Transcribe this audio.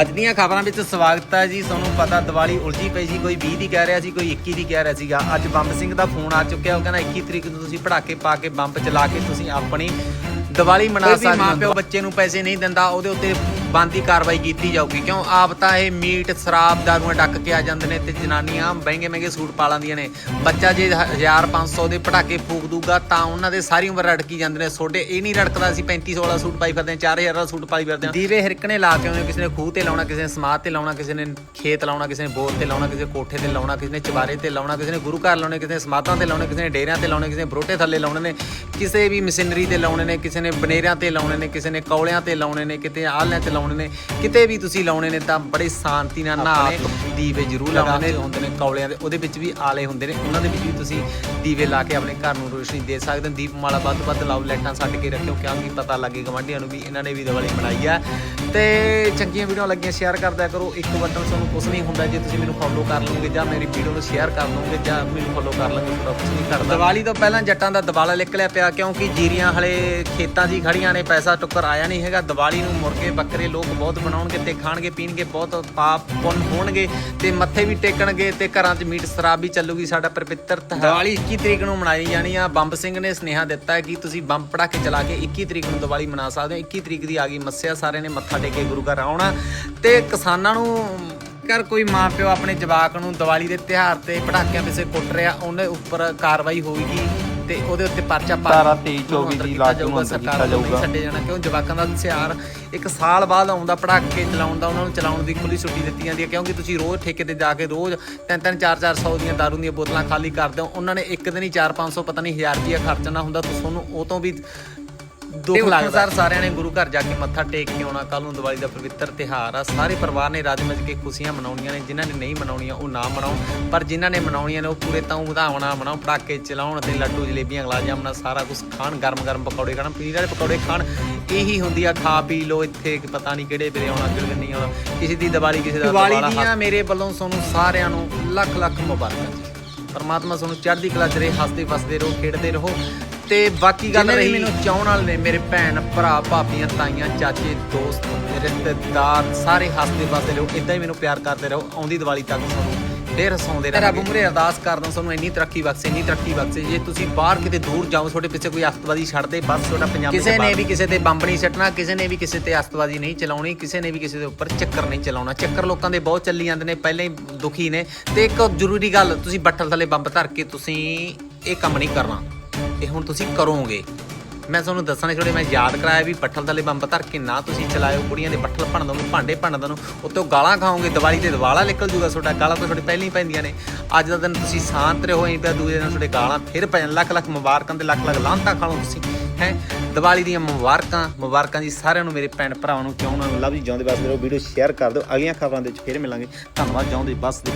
ਅੱਜ ਦੀਆਂ ਖਬਰਾਂ ਵਿੱਚ ਸਵਾਗਤ ਹੈ ਜੀ। ਤੁਹਾਨੂੰ ਪਤਾ ਦੀਵਾਲੀ ਉਲਝੀ ਪਈ ਸੀ, ਕੋਈ 20 ਦੀ ਕਹਿ ਰਿਹਾ ਸੀ, ਕੋਈ 21 ਦੀ ਕਹਿ ਰਿਹਾ ਸੀਗਾ। ਅੱਜ ਬੰਬ ਸਿੰਘ ਦਾ ਫੋਨ ਆ ਚੁੱਕਿਆ, ਉਹ ਕਹਿੰਦਾ 21 ਤਰੀਕ ਨੂੰ ਤੁਸੀਂ ਪੜਾਕੇ ਪਾ ਕੇ ਬੰਬ ਚਲਾ ਕੇ ਤੁਸੀਂ ਆਪਣੀ ਦੀਵਾਲੀ ਮਨਾ ਸਕਦੇ ਮਾਂ ਪਿਓ ਬੱਚੇ ਨੂੰ ਪੈਸੇ ਨਹੀਂ ਦਿੰਦਾ ਉਹਦੇ ਉੱਤੇ ਬੰਦੀ ਕਾਰਵਾਈ ਕੀਤੀ ਜਾਊਗੀ ਕਿਉਂ ਆਪ ਤਾਂ ਇਹ ਮੀਟ ਸ਼ਰਾਬ ਦਾਰੂਆਂ ਡੱਕ ਕੇ ਆ ਜਾਂਦੇ ਨੇ ਤੇ ਜਨਾਨੀਆਂ ਮਹਿੰਗੇ ਮਹਿੰਗੇ ਸੂਟ ਪਾ ਲੈਂਦੀਆਂ ਨੇ ਬੱਚਾ ਜੇ 1500 ਦੇ ਪਟਾਕੇ ਫੂਕ ਦੂਗਾ ਤਾਂ ਉਹਨਾਂ ਦੇ ਸਾਰੀ ਉਮਰ ਰੜਕੀ ਜਾਂਦੇ ਨੇ ਛੋਟੇ ਇਹ ਨਹੀਂ ਰੜਕਦਾ ਸੀ 35 16 ਸੂਟ ਪਾਈ ਫਿਰਦੇ ਆ 4000 ਦਾ ਸੂਟ ਪਾਈ ਫਿਰਦੇ ਆ ਦੀਵੇ ਹਿਰਕਣੇ ਲਾ ਕੇ ਆਉਂਦੇ ਕਿਸੇ ਨੇ ਖੂਹ ਤੇ ਲਾਉਣਾ ਕਿਸੇ ਨੇ ਸਮਾਧ ਤੇ ਲਾਉਣਾ ਕਿਸੇ ਨੇ ਖੇਤ ਲਾਉਣਾ ਕਿਸੇ ਨੇ ਬੋਰ ਤੇ ਲਾਉਣਾ ਕਿਸੇ ਨੇ ਕੋਠੇ ਤੇ ਲਾਉਣਾ ਕਿਸੇ ਨੇ ਚਵਾਰੇ ਤੇ ਲਾਉਣਾ ਕਿਸੇ ਨੇ ਗੁਰੂ ਘਰ ਲਾਉਣੇ ਕਿਸੇ ਨੇ ਸਮਾਧਾਂ ਤੇ ਲਾਉਣੇ ਕਿਸੇ ਨੇ ਡੇਰਿਆਂ ਤੇ ਲਾਉਣੇ ਕਿਸੇ ਨੇ ਬਰੋਟੇ ਥੱਲੇ ਲਾਉਣੇ ਨੇ ਕਿਸੇ ਵੀ ਮਸ਼ੀਨਰੀ ਤੇ ਲਾਉਣੇ ਨੇ ਕਿਸੇ ਨੇ ਬਨੇਰਿਆਂ ਤੇ ਲਾਉਣੇ ਨੇ ਕਿਸੇ ਨੇ ਕੌਲਿਆਂ ਤੇ ਲਾਉਣੇ ਨੇ ਕਿਤੇ ਆਲਿਆਂ ਤੇ ਲਾਉਣੇ ਨੇ ਕਿਤੇ ਵੀ ਤੁਸੀਂ ਲਾਉਣੇ ਨੇ ਤਾਂ ਬੜੀ ਸ਼ਾਂਤੀ ਨਾਲ ਨਹਾ ਕੇ ਦੀਵੇ ਜ਼ਰੂਰ ਲਾਉਣੇ ਹੁੰਦੇ ਨੇ ਕੌਲਿਆਂ ਦੇ ਉਹਦੇ ਵਿੱਚ ਵੀ ਆਲੇ ਹੁੰਦੇ ਨੇ ਉਹਨਾਂ ਦੇ ਵਿੱਚ ਵੀ ਤੁਸੀਂ ਦੀਵੇ ਲਾ ਕੇ ਆਪਣੇ ਘਰ ਨੂੰ ਰੋਸ਼ਨੀ ਦੇ ਸਕਦੇ ਹੋ। ਦੀਪਮਾਲਾ ਵੱਧ ਵੱਧ ਲਾਓ ਲਾਈਟਾਂ ਛੱਡ ਕੇ ਰੱਖਿਓ ਕਿਉਂਕਿ ਪਤਾ ਲੱਗੇ ਗਵਾਂਢੀਆਂ ਨੂੰ ਵੀ ਇਹਨਾਂ ਨੇ ਵੀ ਦੀਵਾਲੀ ਮਨਾਈ ਆ। ਤੇ ਚੰਗੀਆਂ ਵੀਡੀਓ ਲੱਗੀਆਂ ਸ਼ੇਅਰ ਕਰਦਿਆ ਕਰੋ। ਇੱਕ ਬਟਨ ਤੁਹਾਨੂੰ ਕੁਝ ਨਹੀਂ ਹੁੰਦਾ, ਜੇ ਤੁਸੀਂ ਮੈਨੂੰ ਫੋਲੋ ਕਰ ਲਓਗੇ ਜਾਂ ਮੇਰੀ ਵੀਡੀਓ ਨੂੰ ਸ਼ੇਅਰ ਕਰ ਲਓਗੇ ਜਾਂ ਮੈਨੂੰ ਫੋਲੋ ਕਰ ਲਓਗੇ, ਤੁਹਾਡਾ ਕੁਝ ਨਹੀਂ ਕਰਦਾ ਦੀਵਾਲੀ ਤੋਂ ਪਹਿਲਾਂ ਜੱਟਾਂ ਦਾ ਦਿਵਾਲਾ ਨਿਕਲਿਆ ਪਿਆ, ਕਿਉਂਕਿ ਜੀਰੀਆਂ ਹਲੇ ਖੇਤਾਂ 'ਚ ਹੀ ਖੜੀਆਂ ਨੇ, ਪੈਸਾ ਟੁੱਕਰ ਆਇਆ ਨਹੀਂ ਹੈਗਾ। ਦੀਵਾਲੀ ਨੂੰ ਮੁਰਗੇ ਬੱਕਰੇ ਲੋਕ ਬਹੁਤ ਬਣਾਉਣਗੇ ਤੇ ਖਾਣਗੇ, ਪੀਣਗੇ, ਬਹੁਤ ਪਾਪ ਪੁੰਨ ਹੋਣਗੇ ਤੇ ਮੱਥੇ ਵੀ ਟੇਕਣਗੇ ਤੇ ਘਰਾਂ 'ਚ ਮੀਟ ਸ਼ਰਾਬ ਵੀ ਚੱਲੂਗੀ। ਸਾਡਾ ਪਵਿੱਤਰ ਤਿਉਹਾਰ। ਦੀਵਾਲੀ 21 ਤਰੀਕ ਨੂੰ ਮਨਾਈ ਜਾਣੀ ਆ। ਬੰਬ ਸਿੰਘ ਨੇ ਸੁਨੇਹਾ ਦਿੱਤਾ ਕਿ ਤੁਸੀਂ ਬੰਬ ਪੜਾ ਕੇ ਚਲਾ ਕੇ 21 ਤਰੀਕ ਨੂੰ ਦੀਵਾਲੀ ਮਨਾ ਸਕਦੇ ਹੋ। 21 ਤਰੀਕ ਦੀ ਆ ਗਈ, ਮੱਸਿਆ, ਸਾਰਿਆਂ ਨੇ ਮੱਥਾ ਟੇਕੇ ਗੁਰੂ ਘਰ ਆਉਣਾ ਤੇ ਕਿਸਾਨਾਂ ਨੂੰ ਕਰ ਕੋਈ ਮਾਂ ਪਿਓ ਆਪਣੇ ਜਵਾਕ ਨੂੰ ਦੀਵਾਲੀ ਦੇ ਤਿਉਹਾਰ ਤੇ ਪਟਾਕਿਆਂ ਪਿੱਛੇ ਕੁੱਟ ਰਿਹਾ ਉਹਦੇ ਉੱਪਰ ਕਾਰਵਾਈ ਹੋਵੇਗੀ ਤੇ ਉਹਦੇ ਉੱਤੇ ਪਰਚਾ ਪਾ ਧਾਰਾ 23 ਉਹਨੂੰ 24 ਅੰਦਰ ਦੀ ਕੀਤਾ ਲਾਗੂ ਜਾਊਗਾ। ਛੱਡੇ ਜਾਣਾ ਕਿਉਂ ਜਵਾਕਾਂ ਦਾ ਸਿਆਰ ਇੱਕ ਸਾਲ ਬਾਅਦ ਆਉਂਦਾ ਪੜਾਕੇ ਚਲਾਉਣ ਦਾ ਉਹਨਾਂ ਨੂੰ ਚਲਾਉਣ ਦੀ ਖੁੱਲੀ ਛੁੱਟੀ ਦਿੱਤੀ ਜਾਂਦੀ ਹੈ ਕਿਉਂਕਿ ਤੁਸੀਂ ਰੋਜ਼ ਠੇਕੇ ਤੇ ਜਾ ਕੇ ਰੋਜ਼ 3-3 4-400 ਦੀਆਂ ਦਾਰੂ ਦੀਆਂ ਬੋਤਲਾਂ ਖਾਲੀ ਕਰਦੇ ਹੋ ਉਹਨਾਂ ਨੇ ਇੱਕ ਦਿਨ ਹੀ 4-500 ਪਤਾ ਨਹੀਂ 1000 ਰੁਪਇਆ ਖਰਚਣਾ ਹੁੰਦਾ ਤਾਂ ਤੁਹਾਨੂੰ ਉਹ ਤੋਂ ਵੀ ਦੁੱਖ ਲੱਗਦਾ। ਸਰ ਸਾਰਿਆਂ ਨੇ ਗੁਰੂ ਘਰ ਜਾ ਕੇ ਮੱਥਾ ਟੇਕ ਕੇ ਆਉਣਾ ਕੱਲ ਨੂੰ ਦੀਵਾਲੀ ਦਾ ਪਵਿੱਤਰ ਤਿਹਾਰ ਆ। ਸਾਰੇ ਪਰਿਵਾਰ ਨੇ ਰਜ ਮਿਲ ਕੇ ਖੁਸ਼ੀਆਂ ਮਨਾਉਣੀਆਂ ਨੇ ਜਿਨ੍ਹਾਂ ਨੇ ਨਹੀਂ ਮਨਾਉਣੀਆਂ ਉਹ ਨਾ ਮਨਾਉਣ ਪਰ ਜਿਨ੍ਹਾਂ ਨੇ ਮਨਾਉਣੀਆਂ ਨੇ ਉਹ ਪੂਰੇ ਤਾਂ ਵਧਾਉਣਾ ਮਨਾਉ ਪਟਾਕੇ ਚਲਾਉਣ ਤੇ ਲੱਡੂ ਜਲੇਬੀਆਂ ਗਲਾ ਜਾਮਣਾ ਸਾਰਾ ਕੁਝ ਖਾਣ ਗਰਮ ਗਰਮ ਪਕੌੜੇ ਖਾਣ ਪਨੀਰ ਵਾਲੇ ਪਕੌੜੇ ਖਾਣ ਇਹੀ ਹੁੰਦੀ ਆ ਖਾ ਪੀ ਲੋ ਇੱਥੇ ਪਤਾ ਨਹੀਂ ਕਿਹੜੇ ਵੇਲੇ ਆਉਣਾ ਕਿਹੜੇ ਨਹੀਂ ਆਉਣਾ ਕਿਸੇ ਦੀ ਦੀਵਾਲੀ ਕਿਸੇ ਦਾ ਦੀਵਾਲੀ ਦੀਆਂ ਮੇਰੇ ਵੱਲੋਂ ਤੁਹਾਨੂੰ ਸਾਰਿਆਂ ਨੂੰ ਲੱਖ ਲੱਖ ਮੁਬਾਰਕਾਂ ਪਰਮਾਤਮਾ ਤੁਹਾਨੂੰ ਚੜ੍ਹਦੀ ਕਲਾ ਚ ਰਹੇ ਹੱਸਦੇ ਵਸਦੇ ਰਹੋ ਖੇਡਦੇ ਰਹੋ ਤੇ ਬਾਕੀ ਗੱਲ ਰਹੀ ਮੈਨੂੰ ਚਾਹਣ ਵਾਲੇ ਨੇ ਮੇਰੇ ਭੈਣ ਭਰਾ ਭਾਬੀਆਂ ਤਾਈਆਂ ਚਾਚੇ ਦੋਸਤ ਰਿਸ਼ਤੇਦਾਰ ਸਾਰੇ ਹੱਸਦੇ ਵਸਦੇ ਰਹੋ ਇਦਾਂ ਹੀ ਮੈਨੂੰ ਪਿਆਰ ਕਰਦੇ ਰਹੋ ਆਉਂਦੀ ਦੀਵਾਲੀ ਤੱਕ ਤੁਹਾਨੂੰ ਫੇਰ ਹਸਾਉਂਦੇ ਰਹੋ ਰੱਬ ਮੁਰੇ ਅਰਦਾਸ ਕਰਦਾ ਤੁਹਾਨੂੰ ਇੰਨੀ ਤਰੱਕੀ ਬਖਸ਼ੇ ਇੰਨੀ ਤਰੱਕੀ ਬਖਸ਼ੇ। ਜੇ ਤੁਸੀਂ ਬਾਹਰ ਕਿਤੇ ਦੂਰ ਜਾਓ ਤੁਹਾਡੇ ਪਿੱਛੇ ਕੋਈ ਅਸਤਵਾਦੀ ਛੱਡ ਦੇ ਬਸ ਤੁਹਾਡਾ ਪੰਜਾਬ ਕਿਸੇ ਨੇ ਵੀ ਕਿਸੇ ਤੇ ਬੰਬ ਨਹੀਂ ਛੱਡਣਾ ਕਿਸੇ ਨੇ ਵੀ ਕਿਸੇ ਤੇ ਅਸਤਵਾਦੀ ਨਹੀਂ ਚਲਾਉਣੀ ਕਿਸੇ ਨੇ ਵੀ ਕਿਸੇ ਦੇ ਉੱਪਰ ਚੱਕਰ ਨਹੀਂ ਚਲਾਉਣਾ। ਚੱਕਰ ਲੋਕਾਂ ਦੇ ਬਹੁਤ ਚੱਲੀ ਜਾਂਦੇ ਨੇ ਪਹਿਲਾਂ ਹੀ ਦੁਖੀ ਨੇ। ਤੇ ਇੱਕ ਜ਼ਰੂਰੀ ਗੱਲ ਤੁਸੀਂ ਬੱਠਲ ਥੱਲੇ ਬੰਬ ਧਰ ਕੇ ਤੁਸੀਂ ਇਹ ਕੰਮ ਨਹੀਂ ਕਰਨਾ। ਇਹ ਹੁਣ ਤੁਸੀਂ ਕਰੋਗੇ। ਮੈਂ ਤੁਹਾਨੂੰ ਦੱਸਣਾ ਛੋੜੇ ਮੈਂ ਯਾਦ ਕਰਾਇਆ ਵੀ ਬੱਠਲ ਥੱਲੇ ਬੰਬ ਧਰ ਕੇ ਨਾ ਤੁਸੀਂ ਚਲਾਇਓ ਕੁੜੀਆਂ ਦੇ ਪੱਠਲ ਭੰਨ ਦੋ ਭਾਂਡੇ ਭੰਨ ਦੋ ਉੱਤੋਂ ਗਾਲਾਂ ਖਾਓਗੇ, ਦੀਵਾਲੀ ਤੇ ਦਿਵਾਲਾ ਨਿਕਲ ਜੂਗਾ ਤੁਹਾਡਾ, ਗਾਲਾਂ ਤਾਂ ਤੁਹਾਡੇ ਪਹਿਲਾਂ ਹੀ ਪੈਂਦੀਆਂ ਨੇ। ਅੱਜ ਦਾ ਦਿਨ ਤੁਸੀਂ ਸ਼ਾਂਤ ਰਹੋ, ਐਂ ਪਿਆ ਦੂਜੇ ਦਿਨ ਤੁਹਾਡੇ ਗਾਲਾਂ ਫਿਰ ਪੈ ਜਾਣ ਲੱਖ ਲੱਖ ਮੁਬਾਰਕਾਂ ਤੇ ਲੱਖ ਲੱਖ ਲਾਂਤਾਂ ਖਾ ਲਓ ਤੁਸੀਂ, ਹੈ। ਦੀਵਾਲੀ ਦੀਆਂ ਮੁਬਾਰਕਾਂ ਮੁਬਾਰਕਾਂ ਜੀ ਸਾਰਿਆਂ ਨੂੰ ਮੇਰੇ ਭੈਣ ਭਰਾਵਾਂ ਨੂੰ, ਕਿਉਂ ਨਾ ਲਵ ਜੀ, ਜਾਉਂਦੇ ਬਸ ਵੀਡੀਓ ਸ਼ੇਅਰ ਕਰ ਦਿਓ, ਅਗਲੀਆਂ ਖਬਰਾਂ ਦੇ ਵਿੱਚ ਫਿਰ ਮਿਲਾਂਗੇ। ਧੰਨਵਾਦ, ਜਾਉਂਦੇ ਬਸ ਦੇ